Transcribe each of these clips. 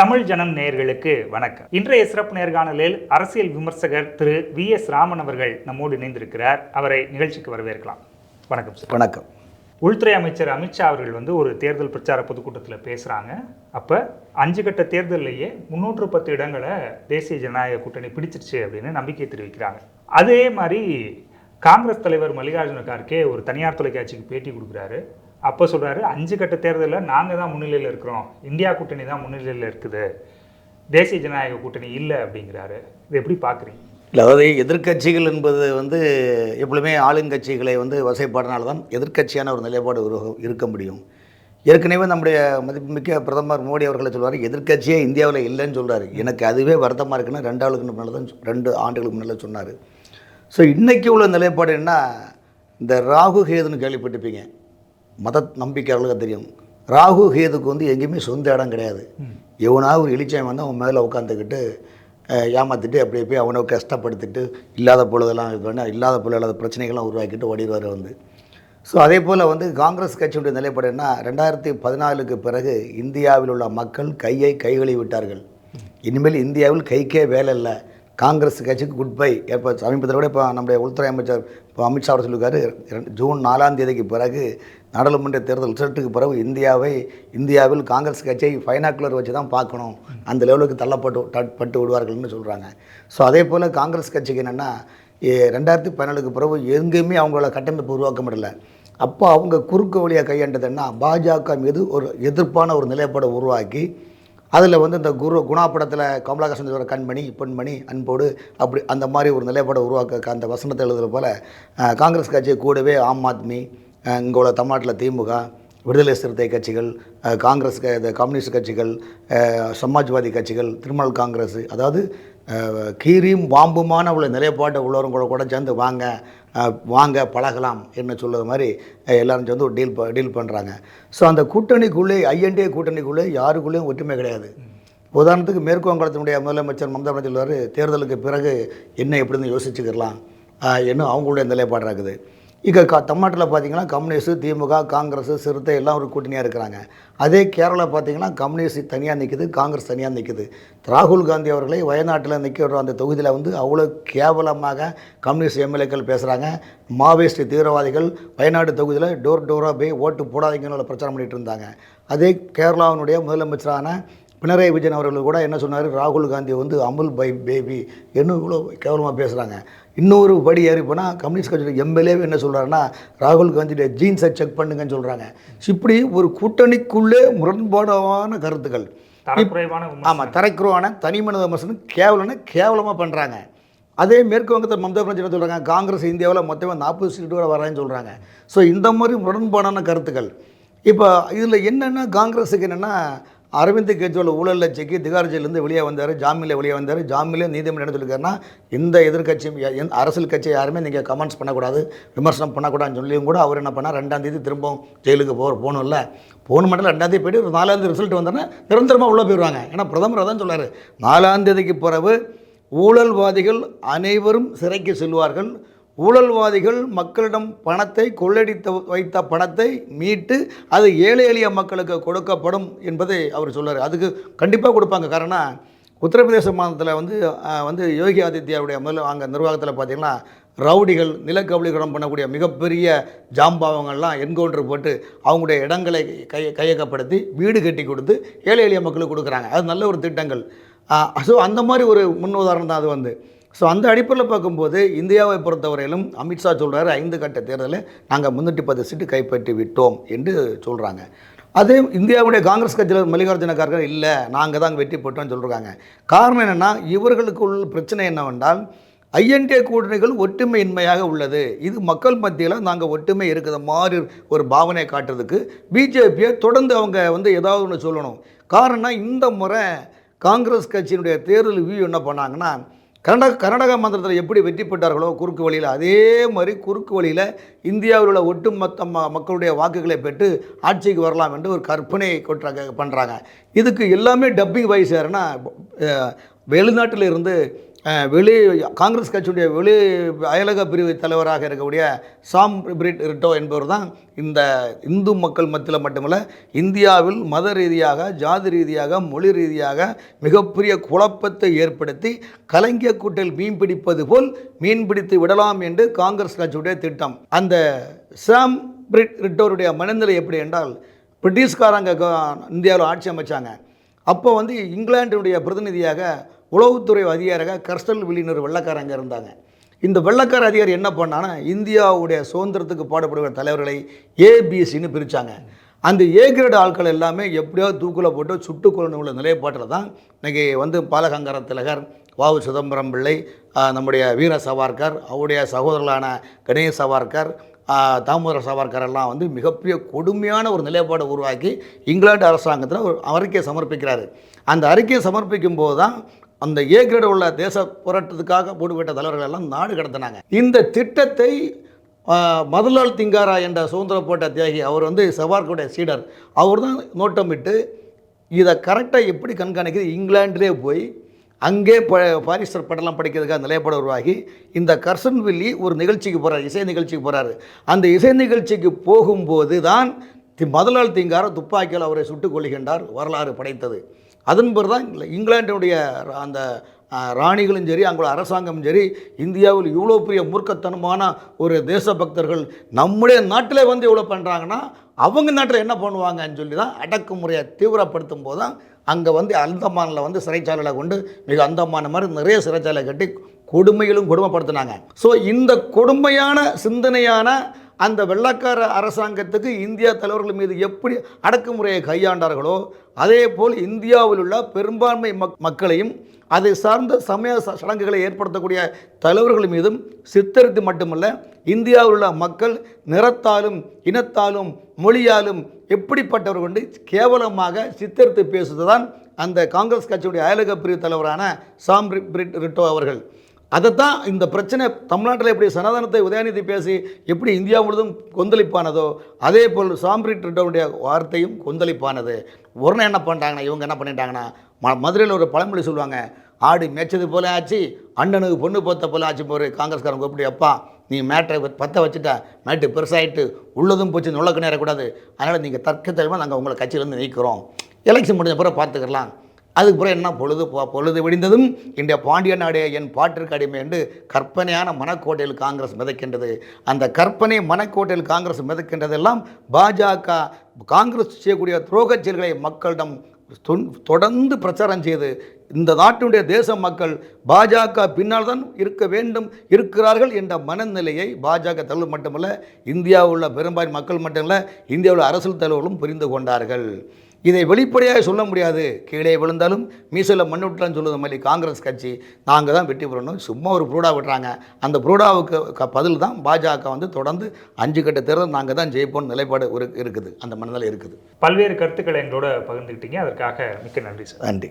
தமிழ் ஜனம் நேயர்களுக்கு வணக்கம். இன்றைய சிறப்பு நேர்காணலில் அரசியல் விமர்சகர் திரு வி எஸ் ராமன் அவர்கள் நம்மோடு இணைந்திருக்கிறார். அவரை நிகழ்ச்சிக்கு வரவேற்கலாம். வணக்கம் சார். வணக்கம். உள்துறை அமைச்சர் அமித்ஷா அவர்கள் வந்து ஒரு தேர்தல் பிரச்சார பொதுக்கூட்டத்தில் பேசுகிறாங்க அப்போ அஞ்சு கட்ட தேர்தல்லையே முன்னூற்று பத்து இடங்களை தேசிய ஜனநாயக கூட்டணி பிடிச்சிருச்சு அப்படின்னு நம்பிக்கை தெரிவிக்கிறாங்க. அதே மாதிரி காங்கிரஸ் தலைவர் மல்லிகார்ஜுன கார்கே ஒரு தனியார் தொலைக்காட்சிக்கு பேட்டி கொடுக்குறாரு. அப்போ சொல்கிறாரு அஞ்சு கட்ட தேர்தலில் நாங்கள் தான் முன்னிலையில் இருக்கிறோம். இந்தியா கூட்டணி தான் முன்னிலையில் இருக்குது. தேசிய ஜனநாயக கூட்டணி இல்லை அப்படிங்கிறாரு. இது எப்படி பார்க்குறீங்க இல்லை அதாவது எதிர்க்கட்சிகள் என்பது வந்து எப்பொழுதுமே ஆளுங்கட்சிகளை வந்து வசைப்பாடுனால தான் எதிர்க்கட்சியான ஒரு நிலைப்பாடு இருக்க முடியும். ஏற்கனவே நம்முடைய மதிப்புமிக்க பிரதமர் மோடி அவர்களை சொல்வார் எதிர்க்கட்சியே இந்தியாவில் இல்லைன்னு சொல்கிறார் எனக்கு அதுவே வருத்தமாக இருக்குன்னு ரெண்டு ஆளுக்கு முன்னால் தான் ரெண்டு ஆண்டுகளுக்கு முன்னால் சொன்னார். ஸோ இன்றைக்கி உள்ள நிலைப்பாடு என்ன இந்த ராகு கேதுன்னு கேள்விப்பட்டிருப்பீங்க. மத நம்பிக்கையாளர்களுக்கு தெரியும். ராகு கேதுக்கு வந்து எங்கேயுமே சொந்த இடம் கிடையாது. எவனாவது ஒரு இளிச்சம் வந்து அவன் மேலே உட்காந்துக்கிட்டு ஏமாற்றிட்டு ஏமாத்திட்டு அப்படியே போய் அவனை கஷ்டப்படுத்திட்டு இல்லாத பொழுதெல்லாம் இது பண்ணி இல்லாத பொழுது இல்லாத பிரச்சனைகள்லாம் உருவாக்கிட்டு ஓடிடுவார் வந்து. ஸோ அதே போல் வந்து காங்கிரஸ் கட்சியுடைய நிலைப்பாடு என்ன? ரெண்டாயிரத்தி பதினாலுக்கு பிறகு இந்தியாவில் உள்ள மக்கள் கையை கைகளை விட்டார்கள். இனிமேல் இந்தியாவில் கைக்கே வேலை இல்லை. காங்கிரஸ் கட்சிக்கு குட் பை இப்போ சமீபத்தில் கூட இப்போ நம்முடைய உள்துறை அமைச்சர் இப்போ அமித்ஷா அவர் சொல்லியிருக்காரு ஜூன் நாலாம் தேதிக்கு பிறகு நாடாளுமன்ற தேர்தல் ரிசல்ட்டுக்கு பிறகு இந்தியாவை இந்தியாவில் காங்கிரஸ் கட்சியை ஃபைனாக்குலர் வச்சு தான் பார்க்கணும். அந்த லெவலுக்கு தள்ளப்பட்டு பட்டு விடுவார்கள்னு சொல்கிறாங்க ஸோ அதே போல் காங்கிரஸ் கட்சிக்கு என்னென்னா ரெண்டாயிரத்தி பதினாலுக்கு பிறகு எங்கேயுமே அவங்களோட கட்டமைப்பு உருவாக்க முடியல அப்போ அவங்க குறுக்கு வழியாக கையாண்டதுன்னா பாஜக மீது ஒரு எதிர்ப்பான ஒரு நிலைப்பாடை உருவாக்கி அதில் வந்து இந்த குரு குணா படத்தில் கமலஹாசன் சொல்கிற கண்மணி பெண்மணி அன்போடு அப்படி அந்த மாதிரி ஒரு நிலைப்பாடை உருவாக்க அந்த வசனத்தை எழுதுகிற போல் காங்கிரஸ் கட்சியை கூடவே ஆம் ஆத்மி இங்கே உள்ள தமிழ்நாட்டில் திமுக விடுதலை சிறுத்தை கட்சிகள் காங்கிரஸ் இந்த கம்யூனிஸ்ட் கட்சிகள் சமாஜ்வாதி கட்சிகள் திரிணாமுல் காங்கிரஸ் அதாவது கீரியும் பாம்புமான உள்ள நிலைப்பாட்டை உள்ளவங்க கூட கூட சேர்ந்து வாங்க வாங்க பழகலாம் என்ன சொல்லுறது மாதிரி எல்லோரும் சேர்ந்து ஒரு டீல் ப டீல் பண்ணுறாங்க ஸோ அந்த கூட்டணிக்குள்ளே ஐஎன்டிஏ கூட்டணிக்குள்ளே யாருக்குள்ளேயும் ஒற்றுமை கிடையாது. உதாரணத்துக்கு மேற்கு வங்காளத்தினுடைய முதலமைச்சர் மம்தா பானர்ஜி தேர்தலுக்கு பிறகு என்ன எப்படின்னு யோசிச்சுக்கலாம் என்ன அவங்களுடைய நிலைப்பாடு இருக்குது. இங்கே க தமிழ்நாட்டில் பார்த்தீங்கன்னா கம்யூனிஸ்ட் திமுக காங்கிரஸ் சிறுத்தை எல்லாம் ஒரு கூட்டணியாக இருக்கிறாங்க. அதே கேரளா பார்த்தீங்கன்னா கம்யூனிஸ்ட் தனியாக நிற்குது காங்கிரஸ் தனியாக நிற்குது ராகுல் காந்தி அவர்களை வயநாட்டில் நிற்கிற அந்த தொகுதியில் வந்து அவ்வளோ கேவலமாக கம்யூனிஸ்ட் எம்எல்ஏக்கள் பேசுகிறாங்க மாவோயிஸ்ட் தீவிரவாதிகள் வயநாடு தொகுதியில் டோர் டோராக போய் ஓட்டு போடாதீங்கன்னு பிரச்சாரம் பண்ணிகிட்டு இருந்தாங்க. அதே கேரளாவினுடைய முதலமைச்சரான பினராயி விஜயன் அவர்கள் கூட என்ன சொன்னார்? ராகுல் காந்தி வந்து அமுல் பை பேபி. என்ன இவ்வளோ கேவலமாக பேசுகிறாங்க இன்னொரு படி ஏறி போனால் கம்யூனிஸ்ட் கட்சியோட எம்எல்ஏ என்ன சொல்கிறாருன்னா ராகுல் காந்தியுடைய ஜீன்ஸை செக் பண்ணுங்கன்னு சொல்கிறாங்க இப்படி ஒரு கூட்டணிக்குள்ளே முரண்பாடான கருத்துக்கள். ஆமாம் தரைக்குறவான தனி மனித விமர்சனம் கேவலம்னு கேவலமாக பண்ணுறாங்க அதே மேற்கு வங்கத்தில் மம்தா பானர்ஜி என்ன சொல்கிறாங்க காங்கிரஸ் இந்தியாவில் மொத்தமாக நாற்பது சீட்டு வரை வரேன்னு சொல்கிறாங்க ஸோ இந்த மாதிரி முரண்பாடான கருத்துக்கள். இப்போ இதில் என்னென்னா காங்கிரஸுக்கு என்னென்னா அரவிந்த் கெஜ்ரிவால் ஊழலில் சிக்கி திகார் ஜெயிலேருந்து வெளியே வந்தார் ஜாமீனில் வெளியே வந்தார். ஜாமீனில் நீதிமன்றம் என்ன சொல்லியிருக்காருன்னா இந்த எதிர்க்கட்சியும் அரசியல் கட்சி யாருமே நீங்கள் கமெண்ட்ஸ் பண்ணக்கூடாது விமர்சனம் பண்ணக்கூடாதுன்னு சொல்லியும் கூட அவர் என்ன பண்ணார் ரெண்டாம் தேதி திரும்பவும் ஜெயிலுக்கு போகிற போகணும்ல. போன மட்டும் ரெண்டாம் தேதி போயிட்டு ஒரு ரிசல்ட் வந்தோன்னா நிரந்தரமாக உள்ளே போயிடுவாங்க ஏன்னா பிரதமர் தான் சொல்கிறார் நாலாம் தேதிக்கு பிறகு ஊழல்வாதிகள் அனைவரும் சிறைக்கு செல்வார்கள் ஊழல்வாதிகள் மக்களிடம் பணத்தை கொள்ளடித்து வைத்த பணத்தை மீட்டு அது ஏழை எளிய மக்களுக்கு கொடுக்கப்படும் என்பதை அவர் சொல்கிறார் அதுக்கு கண்டிப்பாக கொடுப்பாங்க. காரணம் உத்தரப்பிரதேச மாநிலத்தில் வந்து வந்து யோகி ஆதித்யாவுடைய முதல்ல அங்கே நிர்வாகத்தில் பார்த்தீங்கன்னா ரவுடிகள் நிலக்கபலீகரம் பண்ணக்கூடிய மிகப்பெரிய ஜாம்பாவங்கள்லாம் என்கவுண்டர் போட்டு அவங்களுடைய இடங்களை கை கையகப்படுத்தி வீடு கட்டி கொடுத்து ஏழை எளிய மக்களுக்கு கொடுக்குறாங்க. அது நல்ல ஒரு திட்டங்கள். ஸோ அந்த மாதிரி ஒரு முன் உதாரணம் தான் அது வந்து. ஸோ அந்த அடிப்படையில் பார்க்கும்போது இந்தியாவை பொறுத்தவரையிலும் அமித்ஷா சொல்கிறாரு ஐந்து கட்ட தேர்தலில் நாங்கள் முன்னூற்றி பத்து சீட்டு கைப்பற்றி விட்டோம் என்று சொல்கிறாங்க அதே இந்தியாவுடைய காங்கிரஸ் கட்சியில் மல்லிகார்ஜுன கார்கே இல்லை நாங்கள் தான் வெற்றி பெற்றோம்னு சொல்கிறாங்க காரணம் என்னென்னா இவர்களுக்குள் பிரச்சனை என்னவென்றால் ஐஎன்டிஏ கூட்டணிகள் ஒற்றுமையின்மையாக உள்ளது. இது மக்கள் மத்தியில் நாங்கள் ஒற்றுமை இருக்கிற மாதிரி ஒரு பாவனை காட்டுறதுக்கு பிஜேபியை தொடர்ந்து அவங்க வந்து ஏதாவது ஒன்று சொல்லணும். காரணம் இந்த முறை காங்கிரஸ் கட்சியினுடைய தேர்தல் வியூ என்ன பண்ணாங்கன்னா கர்நாடக கர்நாடக மாநிலத்தில் எப்படி வெற்றி பெற்றார்களோ குறுக்கு வழியில் அதே மாதிரி குறுக்கு வழியில் இந்தியாவில் உள்ள ஒட்டுமொத்த மக்களுடைய வாக்குகளை பெற்று ஆட்சிக்கு வரலாம் என்று ஒரு கற்பனை கொட்டுறாங்க பண்ணுறாங்க இதுக்கு எல்லாமே டப்பிங் வாய்ஸ் யாருன்னா வெளிநாட்டில் இருந்து வெளி காங்கிரஸ் கட்சியுடைய வெளி அயலக பிரிவு தலைவராக இருக்கக்கூடிய சாம் பிரிட் ரிட்டோ என்பவர் தான் இந்த இந்து மக்கள் மத்தியில் மட்டுமல்ல இந்தியாவில் மத ரீதியாக ஜாதி ரீதியாக மொழி ரீதியாக மிகப்பெரிய குழப்பத்தை ஏற்படுத்தி கலங்கிய கூட்டில் மீன் பிடிப்பது போல் மீன் பிடித்து விடலாம் என்று காங்கிரஸ் கட்சியுடைய திட்டம். அந்த சாம் பிரிட் ரிட்டோருடைய மனநிலை எப்படி என்றால் பிரிட்டிஷ்காரங்க இந்தியாவில் ஆட்சி அமைச்சாங்க. அப்போ வந்து இங்கிலாண்டினுடைய பிரதிநிதியாக உளவுத்துறை அதிகாரியாக கர்ஸ்டல் வில்லினர் வெள்ளக்காரங்க இருந்தாங்க. இந்த வெள்ளக்கார அதிகாரி என்ன பண்ணான்னா இந்தியாவுடைய சுதந்திரத்துக்கு பாடுபடுகிற தலைவர்களை ஏபிசின்னு பிரித்தாங்க அந்த ஏ கிரேட் ஆட்கள் எல்லாமே எப்படியாவது தூக்கில் போட்டு சுட்டு கொள்ளணும் உள்ள நிலைப்பாட்டில் தான் இன்றைக்கி வந்து பாலகங்கர திலகர் வாவு சிதம்பரம் பிள்ளை நம்முடைய வீர சவார்கர் அவருடைய சகோதரர்களான கணேஷ் சவார்கர் தாமோதர சவார்கர் எல்லாம் வந்து மிகப்பெரிய கொடுமையான ஒரு நிலைப்பாடை உருவாக்கி இங்கிலாந்து அரசாங்கத்தில் ஒரு அறிக்கையை சமர்ப்பிக்கிறார். அந்த அறிக்கையை சமர்ப்பிக்கும் போது தான் அந்த ஏ கிரேடு உள்ள தேச போராட்டத்துக்காக போடுபட்ட தலைவர்கள் எல்லாம் நாடு கடத்தினாங்க. இந்த திட்டத்தை மதுலால் திங்காரா என்ற சுதந்திர போட்ட தியாகி அவர் வந்து செவார்க்குடைய சீடர். அவர் தான் நோட்டமிட்டு இதை கரெக்டாக எப்படி கண்காணிக்கிறது இங்கிலாண்டிலே போய் அங்கே ப பாரிஸ்டர் படம்லாம் படிக்கிறதுக்காக நிலைப்பட உருவாகி இந்த கர்சன் வில்லி ஒரு நிகழ்ச்சிக்கு போகிறார் இசை நிகழ்ச்சிக்கு போகிறாரு அந்த இசை நிகழ்ச்சிக்கு போகும்போது தான் தி மதலால் திங்காரா துப்பாக்கியால் அவரை சுட்டுக் கொள்கின்றார் வரலாறு படைத்தது. அதன் பிறகு தான் இங்கிலாண்டினுடைய அந்த ராணிகளும் சரி அங்குள்ள அரசாங்கமும் சரி இந்தியாவில் இவ்வளோ பெரிய மூர்க்கத்தனமான ஒரு தேசபக்தர்கள் நம்முடைய நாட்டிலே வந்து இவ்வளோ பண்ணுறாங்கன்னா அவங்க நாட்டில் என்ன பண்ணுவாங்கன்னு சொல்லி தான் அடக்குமுறையை தீவிரப்படுத்தும் போது தான் அங்கே வந்து அந்தமானில் வந்து சிறைச்சாலையில் கொண்டு மிக அந்தமான மாதிரி நிறைய சிறைச்சாலை கட்டி கொடுமையிலும் கொடுமைப்படுத்தினாங்க. ஸோ இந்த கொடுமையான சிந்தனையான அந்த வெள்ளக்கார அரசாங்கத்துக்கு இந்தியா தலைவர்கள் மீது எப்படி அடக்குமுறையை கையாண்டார்களோ அதே போல் இந்தியாவில் உள்ள பெரும்பான்மை மக் மக்களையும் அதை சார்ந்த சமய ச- சடங்குகளை ஏற்படுத்தக்கூடிய தலைவர்கள் மீதும் சித்தரித்து மட்டுமல்ல இந்தியாவில் உள்ள மக்கள் நிறத்தாலும் இனத்தாலும் மொழியாலும் எப்படிப்பட்டவர் கொண்டு கேவலமாக சித்தரித்து பேசுவதுதான் அந்த காங்கிரஸ் கட்சியுடைய அயலக பிரிவு தலைவரான சாம் ரிட்டோ அவர்கள். அதைத்தான் இந்த பிரச்சனை தமிழ்நாட்டில் எப்படி சனாதனத்தை உதயநிதி பேசி எப்படி இந்தியா முழுவதும் கொந்தளிப்பானதோ அதே போல் சாம்பிரிட்டோடைய வார்த்தையும் கொந்தளிப்பானது. உடனே என்ன பண்ணிட்டாங்கன்னா இவங்க என்ன பண்ணிட்டாங்கன்னா ம மதுரையில் ஒரு பழமொழி சொல்லுவாங்க ஆடு மேய்ச்சது போல ஆச்சு அண்ணனுக்கு பொண்ணு போத்த போல ஆச்சு போகிற காங்கிரஸ்காரங்க எப்படி அப்பா நீ மேட்டை பற்ற வச்சுட்டா மேட்டு பெருசாகிட்டு உள்ளதும் போச்சு நுழைக்க நேரக்கூடாது. அதனால் நீங்கள் தர்க்கத்தெளிவாக நாங்கள் உங்களை கட்சியிலேருந்து நீக்கிறோம். எலெக்ஷன் முடிஞ்ச பிறகு பார்த்துக்கலாம். அதுக்கு பிறகு என்ன பொழுது பொழுது விடிந்ததும் இன்றைய பாண்டிய நாடே என் பாட்டிற்கு அடிமை என்று கற்பனையான மனக்கோட்டையில் காங்கிரஸ் மிதக்கின்றது. அந்த கற்பனை மனக்கோட்டையில் காங்கிரஸ் மிதக்கின்றதெல்லாம் பாஜக காங்கிரஸ் செய்யக்கூடிய துரோகச் செயல்களை மக்களிடம் தொன்- தொடர்ந்து பிரச்சாரம் செய்து இந்த நாட்டினுடைய தேச மக்கள் பாஜக பின்னால் தான் இருக்க வேண்டும் இருக்கிறார்கள் என்ற மனநிலையை பாஜக தலைவர் மட்டுமல்ல இந்தியாவில் உள்ள பெரும்பான்மை மக்கள் மட்டுமல்ல இந்தியாவில் அரசியல் தலைவர்களும் புரிந்து கொண்டார்கள். இதை வெளிப்படையாக சொல்ல முடியாது. கீழே விழுந்தாலும் மீசையில் மண்ணுட்டான்னு சொல்லுற மாதிரி காங்கிரஸ் கட்சி. நாங்கள் தான் வெற்றி பெறணும். சும்மா ஒரு புரூடா விட்டுறாங்க. அந்த புரூடாவுக்கு க- பதில் தான் பாஜக வந்து தொடர்ந்து அஞ்சு கட்ட தேர்தல் நாங்கள் தான் ஜெயிப்போம் நிலைப்பாடு ஒரு இருக்குது. அந்த மனநிலை இருக்குது. பல்வேறு கருத்துக்களை எங்களோட பகிர்ந்துக்கிட்டீங்க அதற்காக மிக்க நன்றி சார். நன்றி.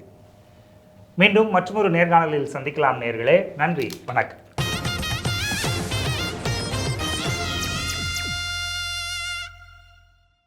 மீண்டும் மற்றொரு நேர்காணலில் சந்திக்கலாம் நேர்களே. நன்றி. வணக்கம்.